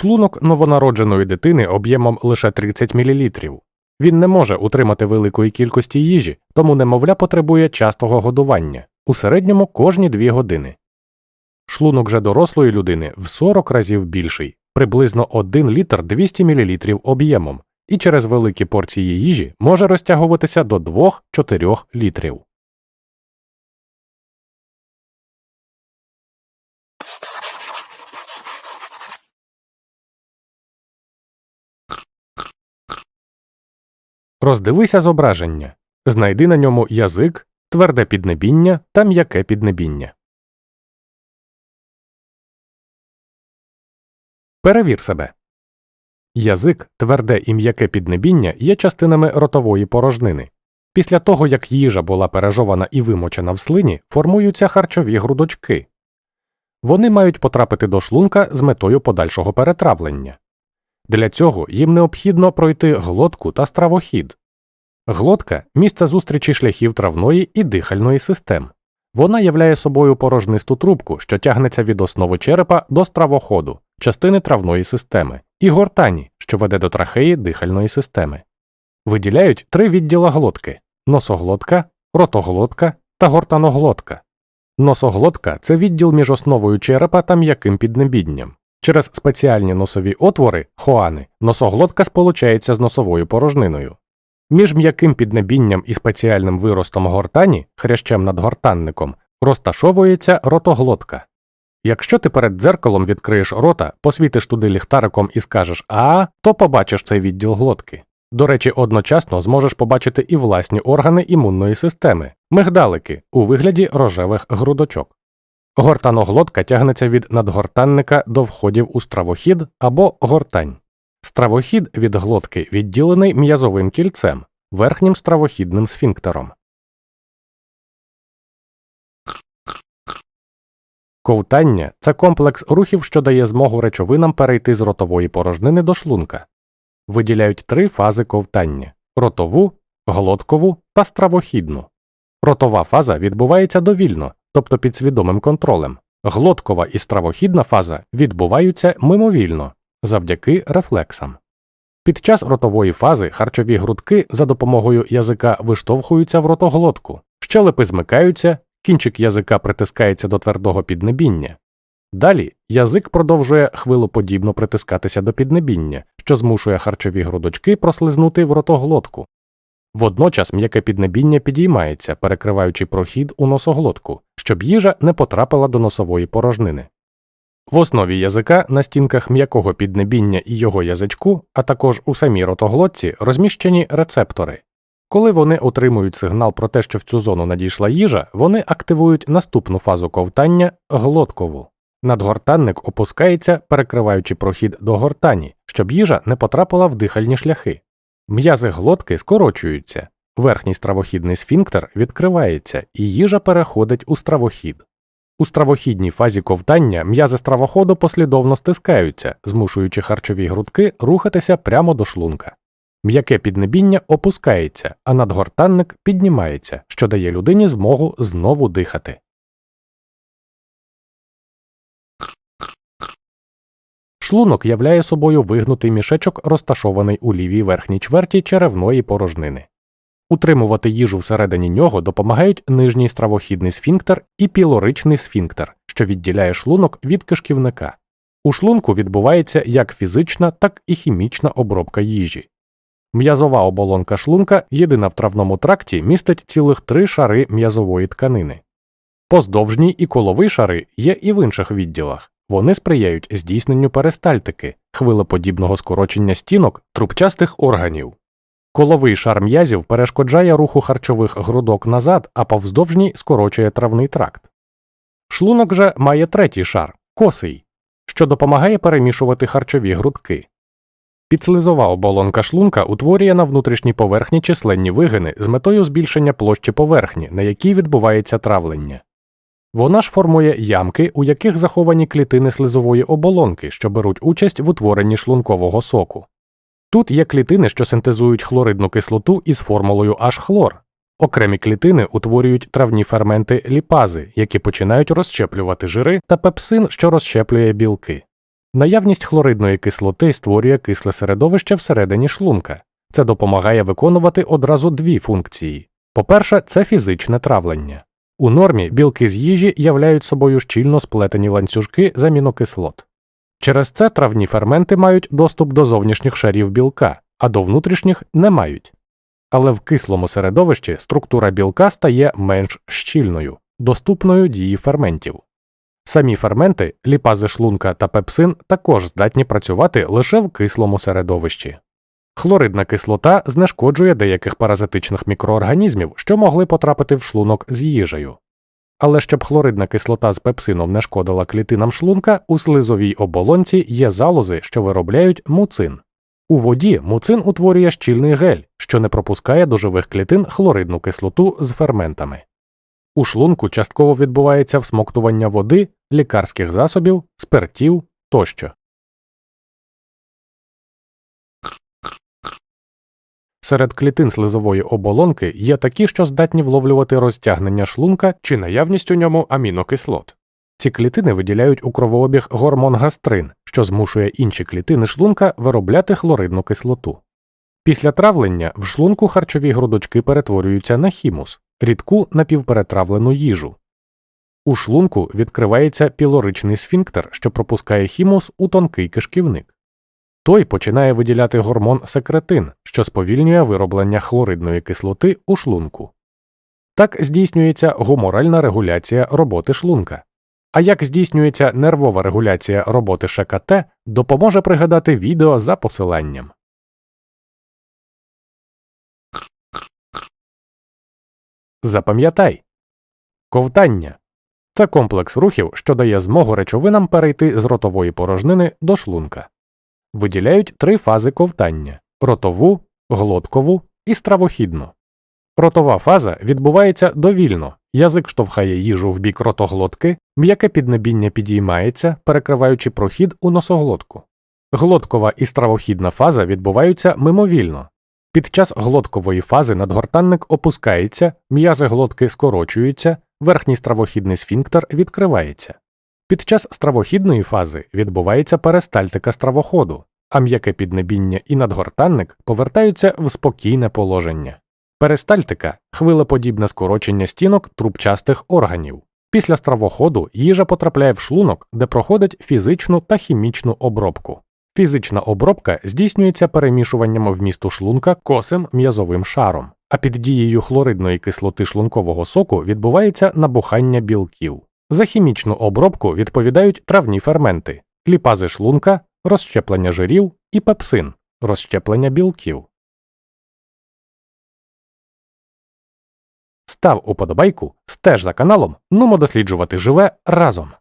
Шлунок новонародженої дитини об'ємом лише 30 мл. Він не може утримати великої кількості їжі, тому немовля потребує частого годування у середньому кожні 2 години. Шлунок же дорослої людини в 40 разів більший, приблизно 1 літр 200 мл об'ємом, і через великі порції їжі може розтягуватися до 2-4 літрів. Роздивися зображення. Знайди на ньому язик, тверде піднебіння та м'яке піднебіння. Перевір себе. Язик, тверде і м'яке піднебіння є частинами ротової порожнини. Після того, як їжа була пережована і вимочена в слині, формуються харчові грудочки. Вони мають потрапити до шлунка з метою подальшого перетравлення. Для цього їм необхідно пройти глотку та стравохід. Глотка місце зустрічі шляхів травної і дихальної систем. Вона являє собою порожнисту трубку, що тягнеться від основи черепа до стравоходу, частини травної системи, і гортані, що веде до трахеї дихальної системи. Виділяють три відділа глотки носоглотка, ротоглотка та гортаноглотка. Носоглотка це відділ між основою черепа та м'яким піднебідням. Через спеціальні носові отвори хоани носоглотка сполучається з носовою порожниною. Між м'яким піднебінням і спеціальним виростом гортані, хрящем над гортанником, розташовується ротоглотка. Якщо ти перед дзеркалом відкриєш рота, посвітиш туди ліхтариком і скажеш А, то побачиш цей відділ глотки. До речі, одночасно зможеш побачити і власні органи імунної системи, мигдалики у вигляді рожевих грудочок. Гортаноглотка тягнеться від надгортанника до входів у стравохід або гортань. Стравохід від глотки відділений м'язовим кільцем, верхнім стравохідним сфінктером. Ковтання це комплекс рухів, що дає змогу речовинам перейти з ротової порожнини до шлунка. Виділяють три фази ковтання ротову, глоткову та стравохідну. Ротова фаза відбувається довільно, тобто під свідомим контролем. Глоткова і стравохідна фаза відбуваються мимовільно завдяки рефлексам. Під час ротової фази харчові грудки за допомогою язика виштовхуються в ротоглотку, щелепи змикаються, кінчик язика притискається до твердого піднебіння. Далі язик продовжує хвилоподібно притискатися до піднебіння, що змушує харчові грудочки прослизнути в ротоглотку. Водночас м'яке піднебіння підіймається, перекриваючи прохід у носоглотку, щоб їжа не потрапила до носової порожнини. В основі язика на стінках м'якого піднебіння і його язичку, а також у самій ротоглотці розміщені рецептори. Коли вони отримують сигнал про те, що в цю зону надійшла їжа, вони активують наступну фазу ковтання глоткову. Надгортанник опускається, перекриваючи прохід до гортані, щоб їжа не потрапила в дихальні шляхи. М'язи глотки скорочуються, верхній стравохідний сфінктер відкривається, і їжа переходить у стравохід. У стравохідній фазі ковтання м'язи стравоходу послідовно стискаються, змушуючи харчові грудки рухатися прямо до шлунка. М'яке піднебіння опускається, а надгортанник піднімається, що дає людині змогу знову дихати. Шлунок являє собою вигнутий мішечок, розташований у лівій верхній чверті черевної порожнини. Утримувати їжу всередині нього допомагають нижній стравохідний сфінктер і пілоричний сфінктер, що відділяє шлунок від кишківника. У шлунку відбувається як фізична, так і хімічна обробка їжі. М'язова оболонка шлунка, єдина в травному тракті, містить цілих три шари м'язової тканини. Поздовжній і коловий шари є і в інших відділах. Вони сприяють здійсненню перистальтики, хвилеподібного скорочення стінок трубчастих органів. Коловий шар м'язів перешкоджає руху харчових грудок назад, а повздовжній скорочує травний тракт. Шлунок же має третій шар косий, що допомагає перемішувати харчові грудки. Підслизова оболонка шлунка утворює на внутрішній поверхні численні вигини з метою збільшення площі поверхні, на якій відбувається травлення. Вона ж формує ямки, у яких заховані клітини слизової оболонки, що беруть участь в утворенні шлункового соку. Тут є клітини, що синтезують хлоридну кислоту із формулою H-хлор. Окремі клітини утворюють травні ферменти ліпази, які починають розщеплювати жири та пепсин, що розщеплює білки. Наявність хлоридної кислоти створює кисле середовище всередині шлунка. Це допомагає виконувати одразу дві функції. По-перше, це фізичне травлення. У нормі білки з їжі являють собою щільно сплетені ланцюжки з амінокислот. Через це травні ферменти мають доступ до зовнішніх шарів білка, а до внутрішніх не мають. Але в кислому середовищі структура білка стає менш щільною, доступною дії ферментів. Самі ферменти, ліпази шлунка та пепсин також здатні працювати лише в кислому середовищі. Хлоридна кислота знешкоджує деяких паразитичних мікроорганізмів, що могли потрапити в шлунок з їжею. Але щоб хлоридна кислота з пепсином не шкодила клітинам шлунка, у слизовій оболонці є залози, що виробляють муцин. У воді муцин утворює щільний гель, що не пропускає до живих клітин хлоридну кислоту з ферментами. У шлунку частково відбувається всмоктування води, лікарських засобів, спиртів тощо. Серед клітин слизової оболонки є такі, що здатні вловлювати розтягнення шлунка чи наявність у ньому амінокислот. Ці клітини виділяють у кровообіг гормон гастрин, що змушує інші клітини шлунка виробляти хлоридну кислоту. Після травлення в шлунку харчові грудочки перетворюються на хімус, рідку напівперетравлену їжу. У шлунку відкривається пілоричний сфінктер, що пропускає хімус у тонкий кишківник. Той починає виділяти гормон секретин, що сповільнює вироблення хлоридної кислоти у шлунку. Так здійснюється гуморальна регуляція роботи шлунка. А як здійснюється нервова регуляція роботи ШКТ, допоможе пригадати відео за посиланням. Запам'ятай ковтання це комплекс рухів, що дає змогу речовинам перейти з ротової порожнини до шлунка. Виділяють три фази ковтання ротову, глоткову і стравохідну. Ротова фаза відбувається довільно, язик штовхає їжу в бік ротоглотки, м'яке піднебіння підіймається, перекриваючи прохід у носоглотку. Глоткова і стравохідна фаза відбуваються мимовільно. Під час глоткової фази надгортанник опускається, м'язи глотки скорочуються, верхній стравохідний сфінктер відкривається. Під час стравохідної фази відбувається перистальтика стравоходу, а м'яке піднебіння і надгортанник повертаються в спокійне положення. Перистальтика хвилеподібне скорочення стінок трубчастих органів. Після стравоходу їжа потрапляє в шлунок, де проходить фізичну та хімічну обробку. Фізична обробка здійснюється перемішуванням вмісту шлунка косим м'язовим шаром, а під дією хлоридної кислоти шлункового соку відбувається набухання білків. За хімічну обробку відповідають травні ферменти, кліпази шлунка, розщеплення жирів і пепсин, розщеплення білків. Став уподобайку, стеж за каналом, нумо досліджувати живе разом.